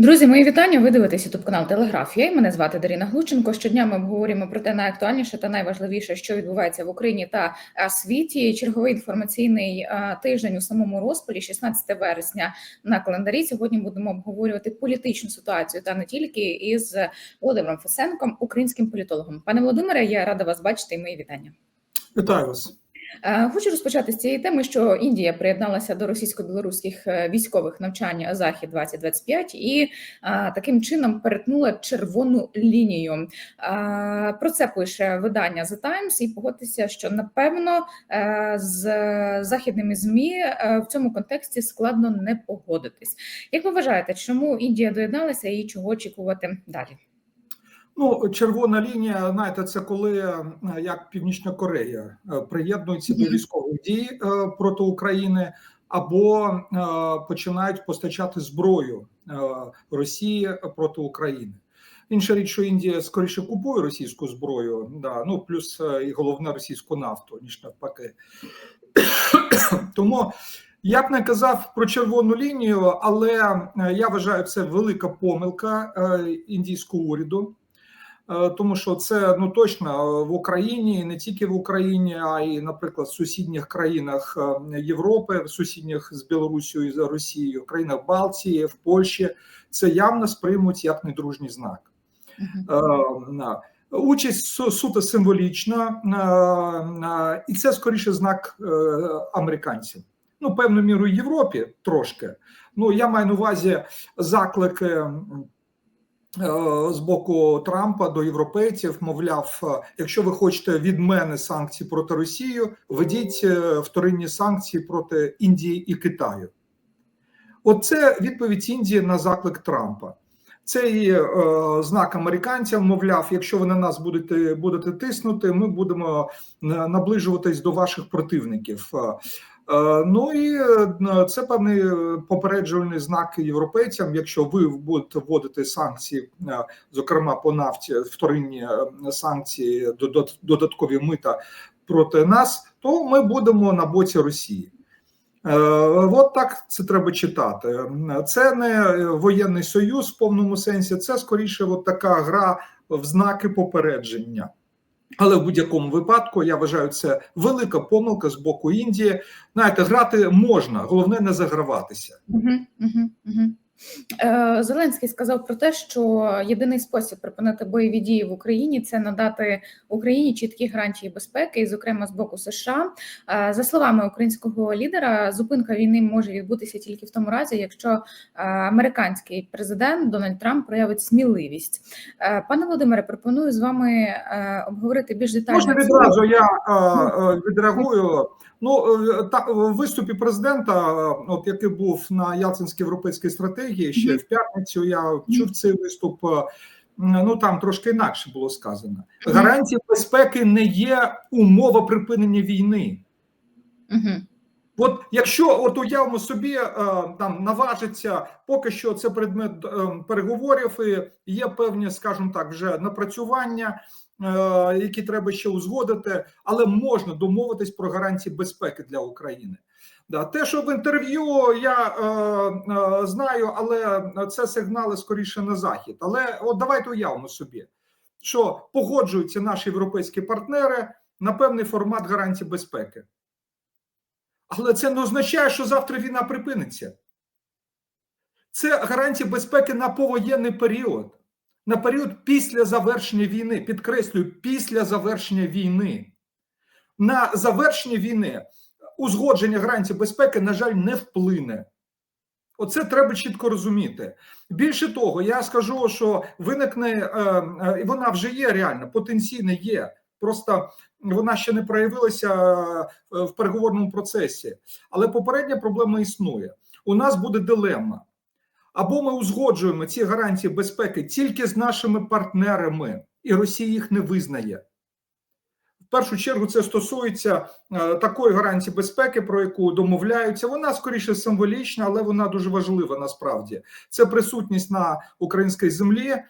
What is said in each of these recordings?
Друзі, мої вітання. Ви дивитесь ютуб канал Телеграфія. Мене звати Даріна Глученко. Щодня ми обговорюємо про те найактуальніше та найважливіше, що відбувається в Україні та е, світі. Черговий інформаційний е, тиждень у самому розпалі, 16 вересня на календарі. Сьогодні будемо обговорювати політичну ситуацію та не тільки із Володимиром Фесенком, українським політологом. Пане Володимире, я рада вас бачити. і Мої вітання. Вітаю вас. Е, Хочу розпочати з цієї теми, що Індія приєдналася до російсько-білоруських е, військових навчань Захід 2025 і а, таким чином перетнула червону лінію. Про це пише видання The Times, і погодьтеся, що напевно е, з західними змі е, в цьому контексті складно не погодитись. Як ви вважаєте, чому Індія доєдналася і чого очікувати далі? Ну, червона лінія, знаєте, це коли е, як Північна Корея е, приєднується до військових дій е, проти України або починають постачати зброю Росії проти України. Інша річ, що Індія скоріше купує російську зброю, да, ну плюс і головне російську нафту, ніж навпаки. Тому я б не казав про червону лінію, але я вважаю, це велика помилка індійського уряду. Е, Тому що це ну точно в Україні, не тільки в Україні, а й, наприклад, в сусідніх країнах е, Європи, в сусідніх з Білорусією з Росією, в країнах Балтії, в Польщі, це явно сприймуть як недружній знак. Е, Участь суто символічна, е, е, і це скоріше знак е, американців. Ну, певною мірою Європі трошки. Ну, я маю на увазі заклики е, з боку Трампа до європейців. Мовляв, е, якщо ви хочете від мене санкції проти Росії, ведіть е, вторинні санкції проти Індії і Китаю. Оце відповідь Індії на заклик Трампа. Це і е, знак американцям, мовляв, якщо ви на нас будете будете тиснути, ми будемо е, наближуватись до ваших противників. Е, ну і е, це певний е, попереджувальний знак європейцям. Якщо ви будете вводити санкції, зокрема по нафті, вторинні санкції, додаткові мита проти нас, то ми будемо на боці Росії. От так це треба читати. Це не воєнний союз в повному сенсі, це скоріше от така гра в знаки попередження. Але в будь-якому випадку я вважаю, це велика помилка з боку Індії. Знаєте, грати можна, головне не заграватися. Угу, угу, мгм. Е, Зеленський сказав про те, що єдиний спосіб припинити бойові дії в Україні це надати Україні чіткі гарантії безпеки, і, зокрема, з боку США. Е, За словами українського лідера, зупинка війни може відбутися тільки в тому разі, якщо е, американський президент Дональд Трамп проявить сміливість. Пане Володимире, пропоную з вами обговорити більш детально. Можна відразу я е, відреагую. Ну е, та в виступі президента, е, от який був на Ялцинській європейській стратегії, ще в п'ятницю я чув цей виступ. е, Ну там трошки інакше було сказано. Мгм. Гарантії безпеки не є умова припинення війни. Мгм. От якщо от уявимо собі е, там наважиться, поки що це предмет е, переговорів, і є певні, скажімо так, вже напрацювання, е, які треба ще узгодити, але можна домовитись про гарантії безпеки для України. Да, те, що в інтерв'ю я е, е, знаю, але це сигнали скоріше на захід. Але от давайте уявимо собі, що погоджуються наші європейські партнери на певний формат гарантій безпеки. Але це не означає, що завтра війна припиниться. Це гарантія безпеки на повоєнний період, на період після завершення війни. Підкреслюю, після завершення війни. На завершення війни узгодження гарантій безпеки, на жаль, не вплине. Оце треба чітко розуміти. Більше того, я скажу, що виникне, е, е, і вона вже є реально, потенційно є. Просто вона ще не проявилася е, в переговорному процесі. Але попередня проблема існує. У нас буде дилема. Або ми узгоджуємо ці гарантії безпеки тільки з нашими партнерами, і Росія їх не визнає. В першу чергу це стосується е, такої гарантії безпеки, про яку домовляються. Вона скоріше символічна, але вона дуже важлива насправді. Це присутність на українській землі е,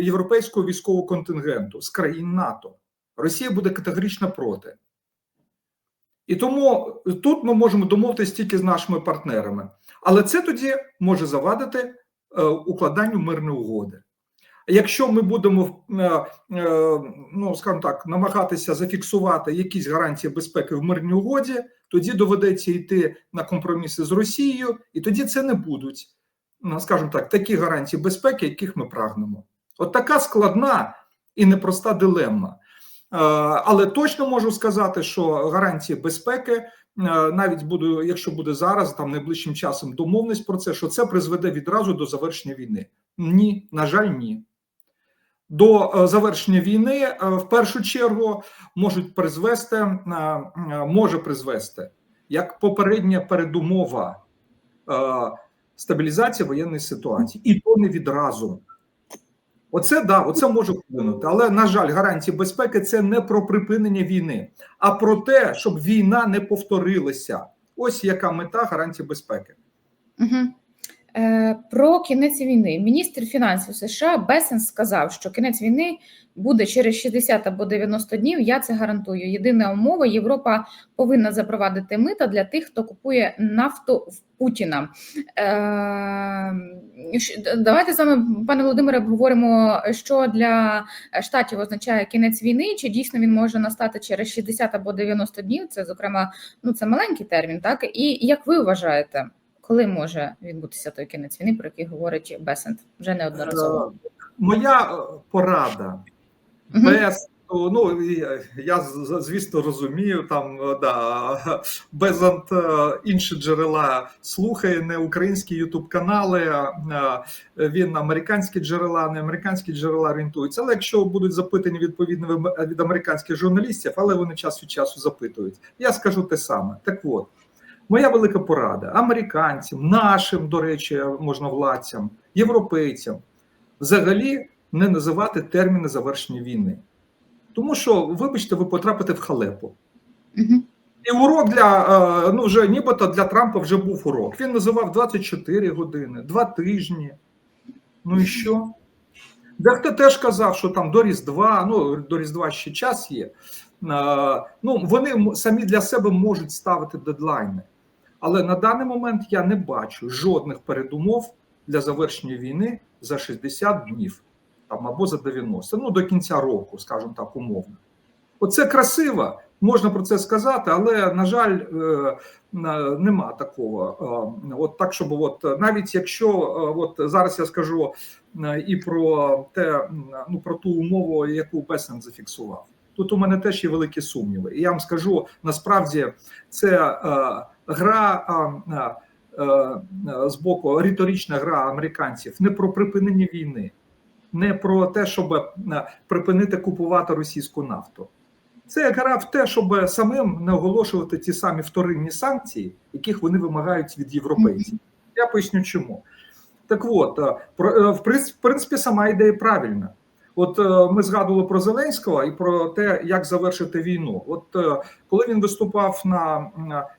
європейського військового контингенту з країн НАТО. Росія буде категорично проти. І тому тут ми можемо домовитися тільки з нашими партнерами. Але це тоді може завадити е, укладанню мирної угоди. Якщо ми будемо е, е, ну скажімо так, намагатися зафіксувати якісь гарантії безпеки в мирній угоді, тоді доведеться йти на компроміси з Росією, і тоді це не будуть, ну, скажімо так, такі гарантії безпеки, яких ми прагнемо. От така складна і непроста дилемма. Е, Але точно можу сказати, що гарантії безпеки, е, навіть буду, якщо буде зараз, там найближчим часом домовленість про це, що це призведе відразу до завершення війни. Ні, на жаль, ні. До е, завершення війни в першу чергу можуть призвести, може призвести як попередня передумова стабілізація воєнної ситуації, і то не відразу. Оце да, оце може вплинути. Але на жаль, гарантії безпеки це не про припинення війни, а про те, щоб війна не повторилася. Ось яка мета гарантії безпеки. Угу. Е, про кінець війни. Міністр фінансів США Бесен сказав, що кінець війни буде через 60 або 90 днів. Я це гарантую. Єдина умова: Європа повинна запровадити мита для тих, хто купує нафту в Путіна. Е, давайте з вами, пане Володимире, обговоримо, що для штатів означає кінець війни. Чи дійсно він може настати через 60 або 90 днів? Це зокрема, ну це маленький термін, так і як ви вважаєте? Коли може відбутися той кінець війни, про який говорить Бесент вже неодноразово? Е, Моя е, порада Мгм. без ну я- я звісно розумію, там е, да е, інші джерела слухає, не українські ютуб канали. е, Він американські джерела, не американські джерела орієнтуються. Але якщо будуть запитані відповідно від американських журналістів, але вони час від часу запитують, я скажу те саме. Так от. Моя велика порада американцям, нашим, до речі, можновладцям, європейцям взагалі не називати терміни завершення війни. Тому що, вибачте, ви потрапите в халепу. І урок для е, ну вже нібито для Трампа вже був урок. Він називав 24 години, 2 тижні. Ну і що? Дехто теж казав, що там до Різдва, ну до Різдва ще час є. Е, Ну, вони самі для себе можуть ставити дедлайни. Але на даний момент я не бачу жодних передумов для завершення війни за 60 днів там або за 90, ну до кінця року, скажімо так, умовно. Оце красиво, можна про це сказати, але на жаль, е, нема такого. Е, От так, щоб от навіть якщо е, от зараз я скажу і про те, ну про ту умову, яку Бесен зафіксував. Тут у мене теж є великі сумніви. І я вам скажу, насправді це гра е, е, з боку риторична гра американців не про припинення війни, не про те, щоб е, припинити купувати російську нафту. Це гра в те, щоб самим не оголошувати ті самі вторинні санкції, яких вони вимагають від європейців. Я поясню, чому. Так от, в принципі, сама ідея правильна. От е, ми згадували про Зеленського і про те, як завершити війну. От е, коли він виступав на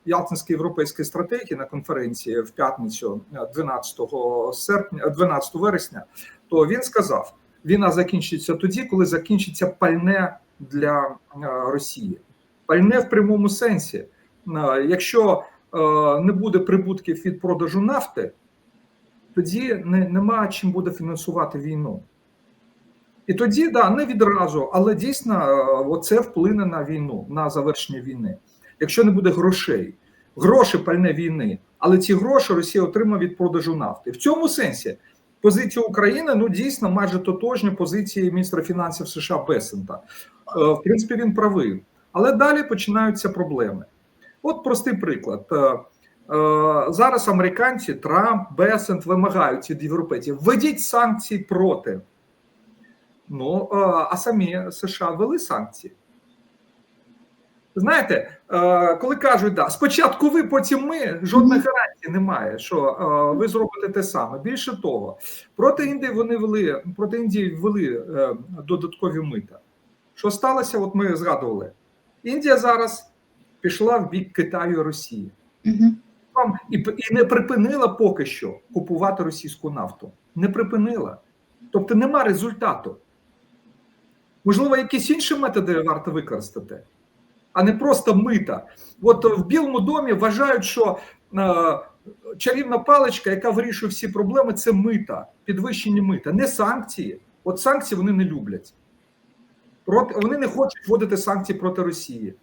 Ялтинській європейській стратегії на конференції в п'ятницю, е, 12 серпня, е, 12 вересня, то він сказав: війна закінчиться тоді, коли закінчиться пальне для Росії. Пальне в прямому сенсі. Якщо не буде прибутків від продажу нафти, тоді не, нема чим буде фінансувати війну. І тоді, да, не відразу, але дійсно е, це вплине на війну, на завершення війни. Якщо не буде грошей, гроші пальне війни, але ці гроші Росія отримає від продажу нафти. В цьому сенсі позиція України ну дійсно майже тотожня позиції міністра фінансів США Бесента. Е, В принципі, він правий. Але далі починаються проблеми. От простий приклад. Е, Зараз американці, Трамп, Бесент вимагають від європейців: введіть санкції проти. Ну, е, а самі США ввели санкції. Знаєте, е, коли кажуть, да, спочатку ви, потім ми, жодних гарантій немає, що е, ви зробите те саме. Більше того, проти Індії вони ввели, проти Індії ввели додаткові мита. Що сталося? От ми згадували. Індія зараз пішла в бік Китаю і Росії. Вам і, і не припинила поки що купувати російську нафту. Не припинила. Тобто нема результату. Можливо, якісь інші методи варто використати, а не просто мита. От в Білому домі вважають, що е, чарівна паличка, яка вирішує всі проблеми, це мита, підвищення мита, не санкції. От санкції вони не люблять. Проти вони не хочуть вводити санкції проти Росії.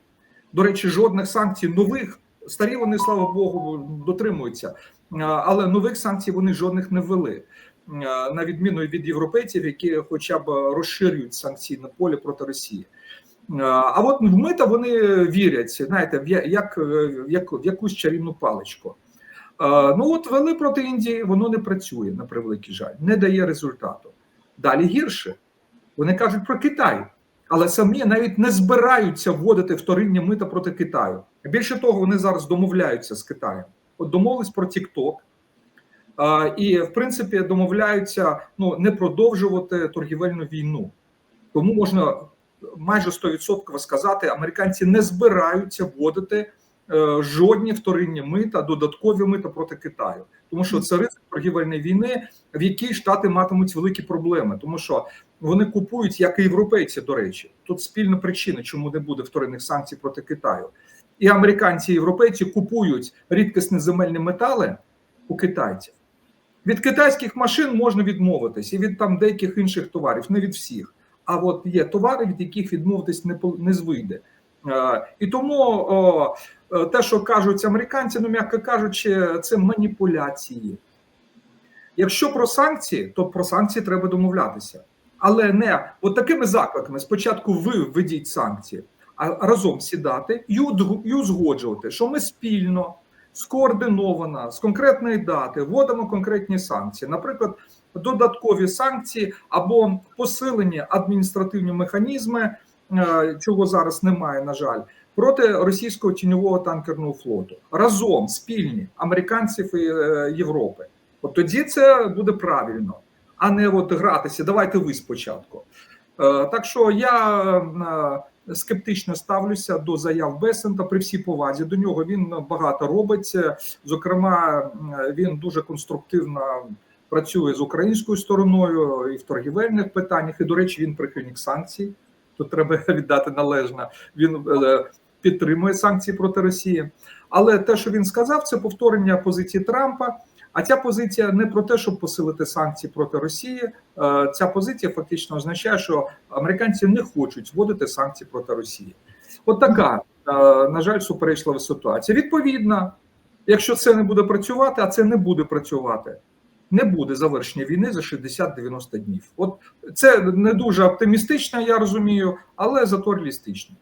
До речі, жодних санкцій нових, старі вони, слава Богу, дотримуються, але нових санкцій вони жодних не ввели. А, На відміну від європейців, які хоча б розширюють санкційне поле проти Росії. А, А от в мита вони вірять, знаєте, в як, е, як в якусь чарівну паличку. Ну от вели проти Індії, воно не працює на превеликий жаль, не дає результату. Далі гірше. Вони кажуть про Китай, але самі навіть не збираються вводити вторинні мита проти Китаю. Більше того, вони зараз домовляються з Китаєм. От домовились про TikTok, і в принципі домовляються ну не продовжувати торгівельну війну. Тому можна майже 100% сказати, американці не збираються вводити е, жодні вторинні мита, додаткові мита проти Китаю, тому що це ризик торгівельної війни, в якій штати матимуть великі проблеми, тому що вони купують, як і європейці, до речі, тут спільна причина, чому не буде вторинних санкцій проти Китаю. І американці і європейці купують рідкісні земельні метали у китайців. Від китайських машин можна відмовитись і від там деяких інших товарів, не від всіх. А от є товари, від яких відмовитись не не звийде. Е, І тому е, те, що кажуть американці, ну м'яко кажучи, це маніпуляції. Якщо про санкції, то про санкції треба домовлятися. Але не от такими закликами: спочатку ви введіть санкції, а разом сідати і узгоджувати, що ми спільно, скоординовано, з конкретної дати вводимо конкретні санкції, наприклад, додаткові санкції або посилені адміністративні механізми, е, чого зараз немає, на жаль, проти російського тіньового танкерного флоту разом спільні американців і е, Європи. От тоді це буде правильно, а не от гратися. Давайте ви спочатку. Е, Так що я скептично ставлюся до заяв Бесента при всій повазі. До нього він багато робить. Зокрема, він дуже конструктивно працює з українською стороною і в торгівельних питаннях. І, до речі, він прихильник санкцій. Тут треба віддати належно. Він е, підтримує санкції проти Росії. Але те, що він сказав, це повторення позиції Трампа. А ця позиція не про те, щоб посилити санкції проти Росії. Е, Ця позиція фактично означає, що американці не хочуть вводити санкції проти Росії. От така, е, на жаль, суперечлива ситуація. Відповідно, якщо це не буде працювати, а це не буде працювати, не буде завершення війни за 60-90 днів. От це не дуже оптимістично, я розумію, але зато реалістично.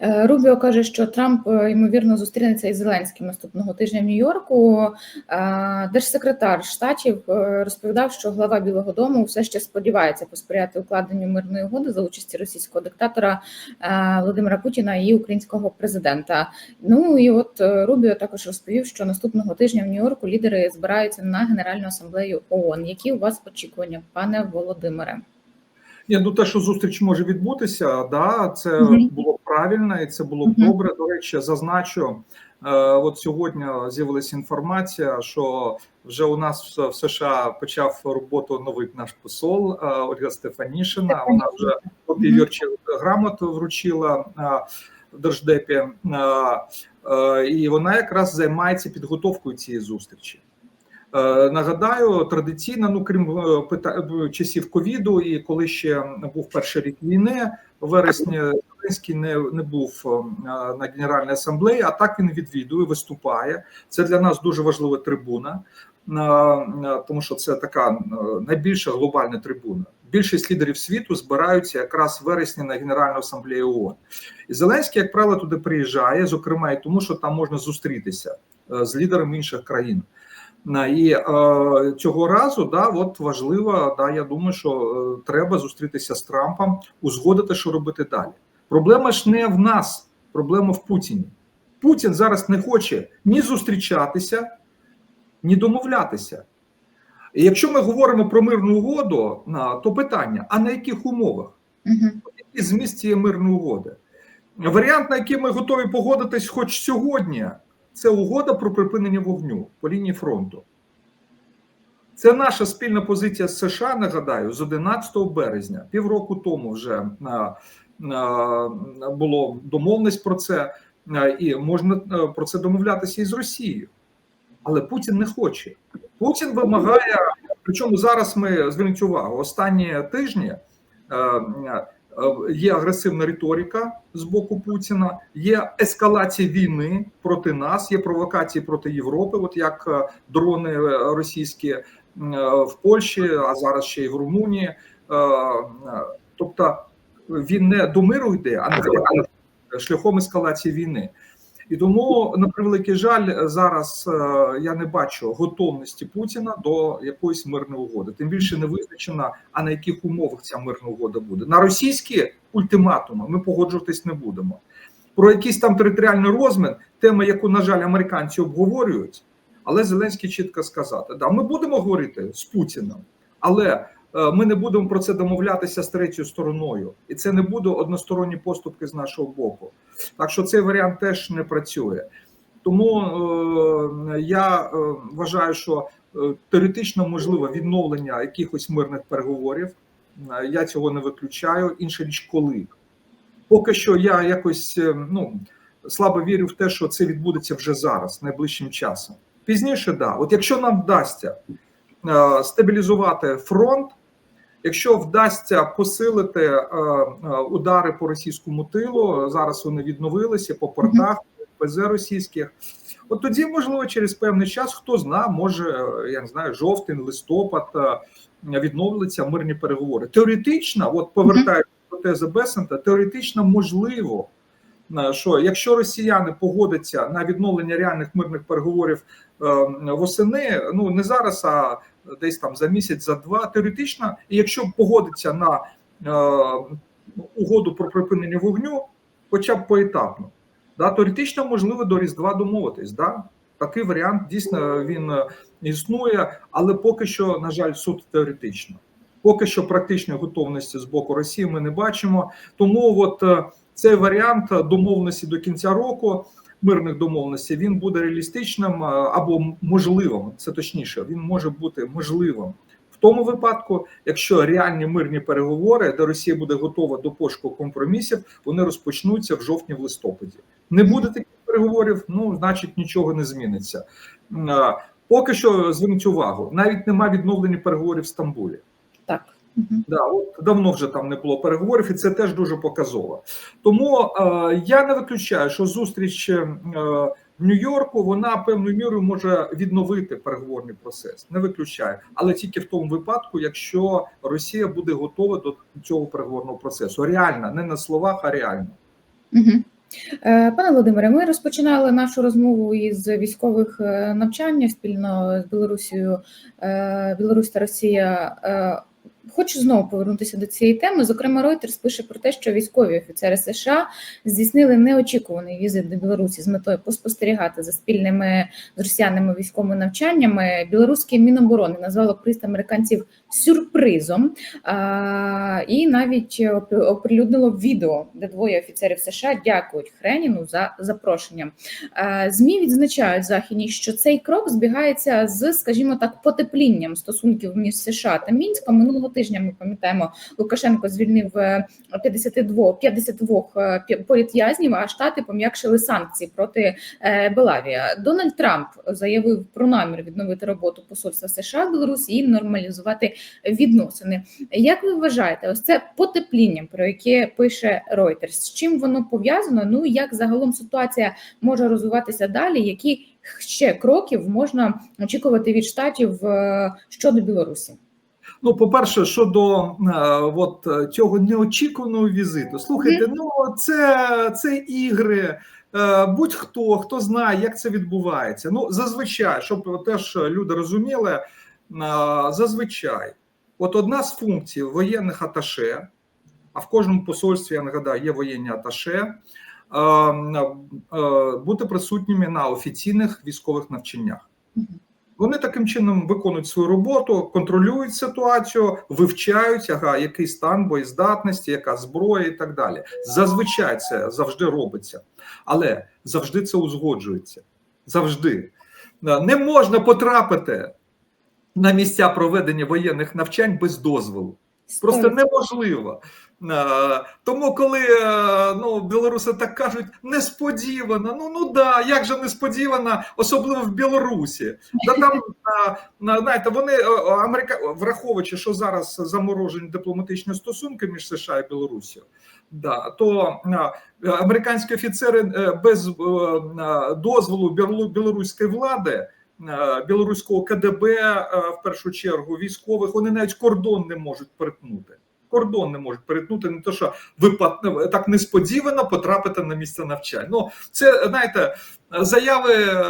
Е, Рубіо каже, що Трамп е, ймовірно зустрінеться із Зеленським наступного тижня в Нью-Йорку. Е, Держсекретар штатів розповідав, що глава Білого Дому все ще сподівається посприяти укладенню мирної угоди за участі російського диктатора Володимира Путіна і українського президента. Ну і от Рубіо також розповів, що наступного тижня в Нью-Йорку лідери збираються на Генеральну асамблею ООН. Які у вас очікування, пане Володимире? Ні, ну те, що зустріч може відбутися, да, це Мгм. було правильно і це було Мгм. добре. До речі, зазначу. е, От сьогодні з'явилася інформація, що вже у нас в США почав роботу новий наш посол е, Ольга Стефанішина. Вона вже опіввірчі грамот вручила в держдепі, е, е, і вона якраз займається підготовкою цієї зустрічі. Е, Нагадаю, традиційно, ну крім е, е, часів ковіду, і коли ще був перший рік війни, вересні Зеленський не, не був на Генеральній асамблеї, а так він відвідує, виступає. Це для нас дуже важлива трибуна, тому що це така найбільша глобальна трибуна. Більшість лідерів світу збираються якраз в вересні на Генеральну асамблею ООН. І Зеленський, як правило, туди приїжджає, зокрема і тому, що там можна зустрітися з лідерами інших країн. На і е, цього разу да, от важливо, да, я думаю, що е, треба зустрітися з Трампом, узгодити, що робити далі. Проблема ж не в нас, проблема в Путіні. Путін зараз не хоче ні зустрічатися, ні домовлятися. І якщо ми говоримо про мирну угоду, на, то питання: а на яких умовах? Угу. Який зміст цієї мирної угоди? Варіант, на який ми готові погодитись хоч сьогодні, це угода про припинення вогню по лінії фронту. Це наша спільна позиція з США, нагадаю, з 11 березня, півроку тому вже а, а, було домовленість про це, а, і можна про це домовлятися і з Росією. Але Путін не хоче. Путін вимагає, причому зараз ми зверніть увагу, останні тижні е, е, є агресивна риторика з боку Путіна, є ескалація війни проти нас, є провокації проти Європи, от як е, дрони е, російські е, в Польщі, а зараз ще й в Румунії. Е, е, Тобто він не до миру йде, а шляхом ескалації війни. І тому, на превеликий жаль, зараз е, я не бачу готовності Путіна до якоїсь мирної угоди. Тим більше не визначена, а на яких умовах ця мирна угода буде. На російські ультиматуми ми погоджуватись не будемо. Про якийсь там територіальний розмін, тема, яку, на жаль, американці обговорюють, але Зеленський чітко сказати: да, ми будемо говорити з Путіним, але ми не будемо про це домовлятися з третьою стороною, і це не буде односторонні поступки з нашого боку. Так що цей варіант теж не працює. Тому е, я е, вважаю, що е, теоретично можливо відновлення якихось мирних переговорів. Е, Я цього не виключаю. Інша річ, коли поки що я якось е, ну слабо вірю в те, що це відбудеться вже зараз, найближчим часом. Пізніше, да, от якщо нам вдасться е, стабілізувати фронт. Якщо вдасться посилити е, е, удари по російському тилу, зараз вони відновилися по портах ПЗ російських. От тоді, можливо, через певний час, хто зна, може е, я не знаю, жовтень, листопад відновляться мирні переговори. Теоретично, от повертаючись до тези Бесента, теоретично можливо, що якщо росіяни погодяться на відновлення реальних мирних переговорів е, восени, ну не зараз, а десь там за місяць, за два, теоретично, і якщо погодиться на е, угоду про припинення вогню, хоча б поетапно, да, теоретично можливо до Різдва домовитись. Да? Такий варіант дійсно він е, існує, але поки що, на жаль, суд теоретично. Поки що практичної готовності з боку Росії ми не бачимо. Тому от е, цей варіант домовленості до кінця року мирних домовленостей він буде реалістичним е, або можливим. Це точніше, він може бути можливим в тому випадку, якщо реальні мирні переговори, де Росія буде готова до пошуку компромісів, вони розпочнуться в жовтні в листопаді. Не буде таких переговорів, ну значить нічого не зміниться. Е, Поки що зверніть увагу, навіть нема відновлення переговорів в Стамбулі. Так. Мгм. Да, от давно вже там не було переговорів, і це теж дуже показово. Тому е, я не виключаю, що зустріч е, в Нью-Йорку вона певною мірою може відновити переговорний процес. Не виключаю, але тільки в тому випадку, якщо Росія буде готова до цього переговорного процесу. Реально, не на словах, а реально. Угу. Пане Володимире, ми розпочинали нашу розмову із військових е, навчання спільно з Білорусією, е, Білорусь та Росія. Хочу знову повернутися до цієї теми. Зокрема, Reuters пише про те, що військові офіцери США здійснили неочікуваний візит до Білорусі з метою поспостерігати за спільними з росіянами військовими навчаннями. Білоруське міноборони назвало приїзд американців сюрпризом а, і навіть оприлюднило відео, де двоє офіцерів США дякують Хреніну за запрошення. Е, Змі відзначають західні, що цей крок збігається з, скажімо так, потеплінням стосунків між США та Мінськом. Минулого тижня ми пам'ятаємо, Лукашенко звільнив е, 52, 52 е, політв'язнів, а штати пом'якшили санкції проти е, Белавія. Дональд Трамп заявив про намір відновити роботу посольства США в Білорусі і нормалізувати відносини. Як ви вважаєте, ось це потепління, про яке пише Reuters, з чим воно пов'язано? Ну як загалом ситуація може розвиватися далі? Які ще кроків можна очікувати від штатів е, щодо Білорусі? Ну, по-перше, щодо е, от е, цього неочікуваного візиту, слухайте, ну це, це ігри. Будь-хто хто знає, як це відбувається. Ну, зазвичай, щоб теж люди розуміли, зазвичай, от одна з функцій воєнних аташе, а в кожному посольстві я нагадаю, є воєнні аташе, е, е, бути присутніми на офіційних військових навчаннях. Вони таким чином виконують свою роботу, контролюють ситуацію, вивчають, ага, який стан боєздатності, яка зброя і так далі. Зазвичай це завжди робиться, але завжди це узгоджується. Завжди Е, не можна потрапити на місця проведення воєнних навчань без дозволу. Просто неможливо. Е, Тому, коли е, ну, білоруси так кажуть, несподівано, ну ну да, як же несподівано, особливо в Білорусі. Да там е, на- знаєте, вони Америка, враховуючи, що зараз заморожені дипломатичні стосунки між США і Білорусі, да, то американські офіцери без дозволу білоруської влади. Е, Білоруського КДБ е, в першу чергу військових вони навіть кордон не можуть перетнути. Кордон не можуть перетнути, не то що випад так несподівано потрапити на місце навчання. Ну це знаєте, заяви е,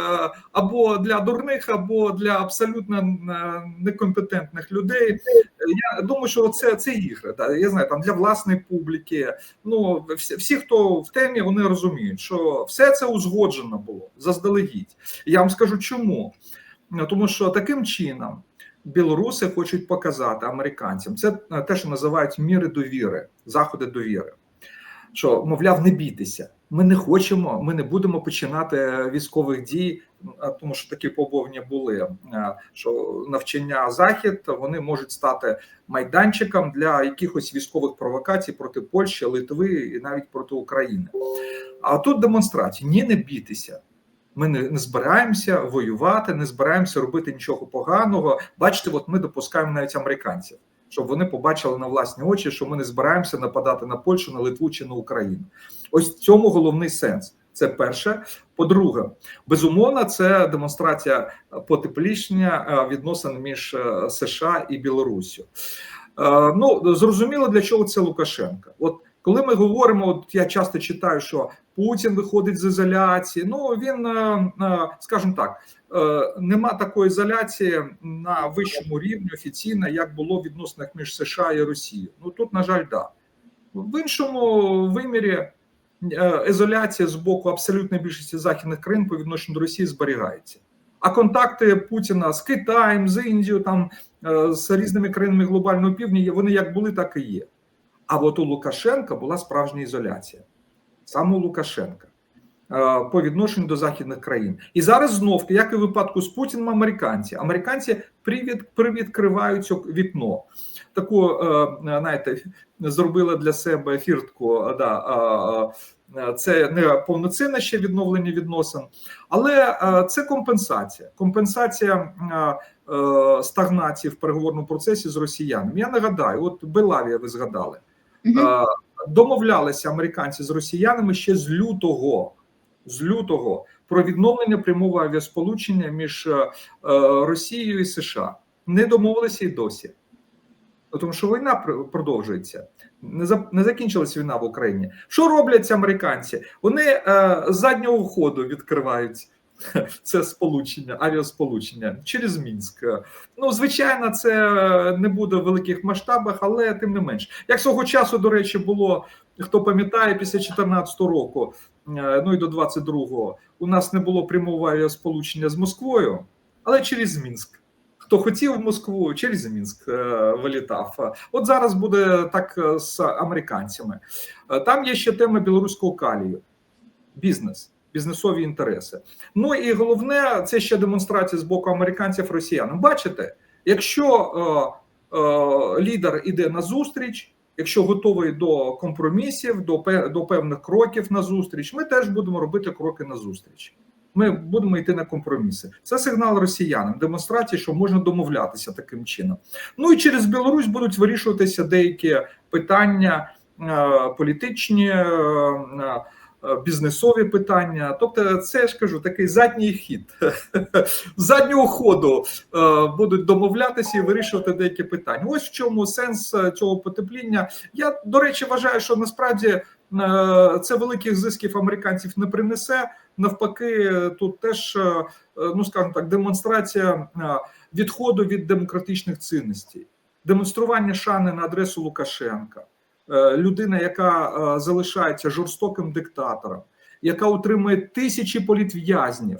або для дурних, або для абсолютно е, некомпетентних людей. Я думаю, що це, це ігри. Да? Я знаю, там для власної публіки. Ну всі, всі, хто в темі, вони розуміють, що все це узгоджено було заздалегідь. Я вам скажу, чому. Ну, Тому що таким чином білоруси хочуть показати американцям це е, те, що називають міри довіри, заходи довіри. Що, мовляв, не бійтеся. Ми не хочемо, ми не будемо починати військових дій, тому що такі побовні були. е, Що навчання захід вони можуть стати майданчиком для якихось військових провокацій проти Польщі, Литви і навіть проти України. А тут демонстрації: ні, не бійтеся. Ми не, не збираємося воювати, не збираємося робити нічого поганого. Бачите, от ми допускаємо навіть американців, щоб вони побачили на власні очі, що ми не збираємося нападати на Польщу, на Литву чи на Україну. Ось в цьому головний сенс. Це перше. По-друге, безумовно, це демонстрація потеплішення е, відносин між е, США і Білоруссю. Е, Ну зрозуміло, для чого це Лукашенка. От коли ми говоримо, от я часто читаю, що Путін виходить з ізоляції. Ну він, е, е, скажімо так, е, нема такої ізоляції на вищому рівні офіційно, як було в відносинах між США і Росією. Ну тут, на жаль, да. В іншому вимірі ізоляція з боку абсолютної більшості західних країн по відношенню до Росії зберігається. А контакти Путіна з Китаєм, з Індією, там з різними країнами глобального півдня, вони як були, так і є. А от у Лукашенка була справжня ізоляція, саме у Лукашенка е, по відношенню до західних країн. І зараз знов, як і в випадку з Путіним, американці. Американці привід, привідкривають вікно. Таку, е, знаєте, зробили для себе фіртку. Да, е, це не повноцінне ще відновлення відносин, але е, це компенсація. Компенсація е, е, стагнації в переговорному процесі з росіянами. Я нагадаю, от Белавія ви згадали. Е, домовлялися американці з росіянами ще з лютого, з лютого про відновлення прямого авіасполучення між е, е, Росією і США. Не домовилися і досі. Тому що війна пр- продовжується. Не за не закінчилась війна в Україні. Що роблять американці? Вони е, заднього ходу відкривають це сполучення, авіасполучення через Мінськ. Ну, звичайно, це не буде в великих масштабах, але тим не менш. Як свого часу, до речі, було хто пам'ятає, після 2014 року, е, ну і до 22-го, у нас не було прямого авіасполучення з Москвою, але через Мінськ. Хто хотів в Москву, через Мінськ е, вилітав. От зараз буде так е, з американцями. Там є ще тема білоруського калію, бізнес, бізнесові інтереси. Ну і головне, це ще демонстрація з боку американців росіянам. Бачите, якщо е, е, лідер іде на зустріч, якщо готовий до компромісів, до, до певних кроків на зустріч, ми теж будемо робити кроки на зустріч. Ми будемо йти на компроміси. Це сигнал росіянам, демонстрації, що можна домовлятися таким чином. Ну і через Білорусь будуть вирішуватися деякі питання е, політичні, е, е, бізнесові питання. Тобто, це ж кажу, такий задній хід заднього ходу е, будуть домовлятися і вирішувати деякі питання. Ось в чому сенс е, цього потепління. Я до речі вважаю, що насправді е, це великих зисків американців не принесе. Навпаки, тут теж, е, ну скажімо так, демонстрація е, відходу від демократичних цінностей, демонстрування шани на адресу Лукашенка, Е, людина, яка е, залишається жорстоким диктатором, яка утримує тисячі політв'язнів.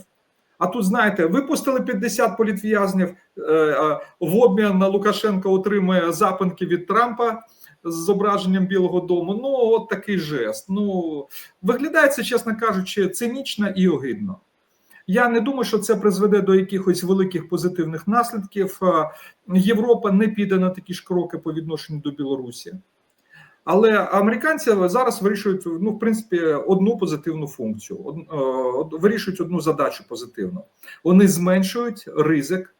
А тут, знаєте, випустили 50 політв'язнів е, е, в обмін на Лукашенка отримує запинки від Трампа з зображенням Білого Дому. Ну, от такий жест. Ну, виглядає це, чесно кажучи, цинічно і огидно. Я не думаю, що це призведе до якихось великих позитивних наслідків. Е, Європа не піде на такі ж кроки по відношенню до Білорусі. Але американці зараз вирішують ну, в принципі, одну позитивну функцію, од, е, вирішують одну задачу позитивно. Вони зменшують ризик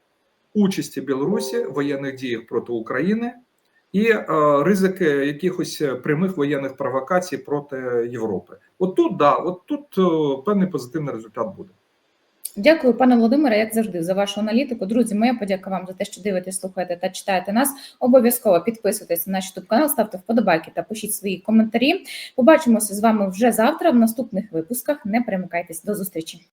участі Білорусі в воєнних діях проти України і е, ризики якихось прямих воєнних провокацій проти Європи. От тут да, от тут е, певний позитивний результат буде. Дякую, пане Володимире, як завжди, за вашу аналітику. Друзі, моя подяка вам за те, що дивитесь, слухаєте та читаєте нас. Обов'язково підписуйтесь на наш youtube канал, ставте вподобайки та пишіть свої коментарі. Побачимося з вами вже завтра в наступних випусках. Не перемикайтесь до зустрічі.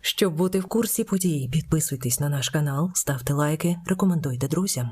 Щоб бути в курсі подій, підписуйтесь на наш канал, ставте лайки, рекомендуйте друзям.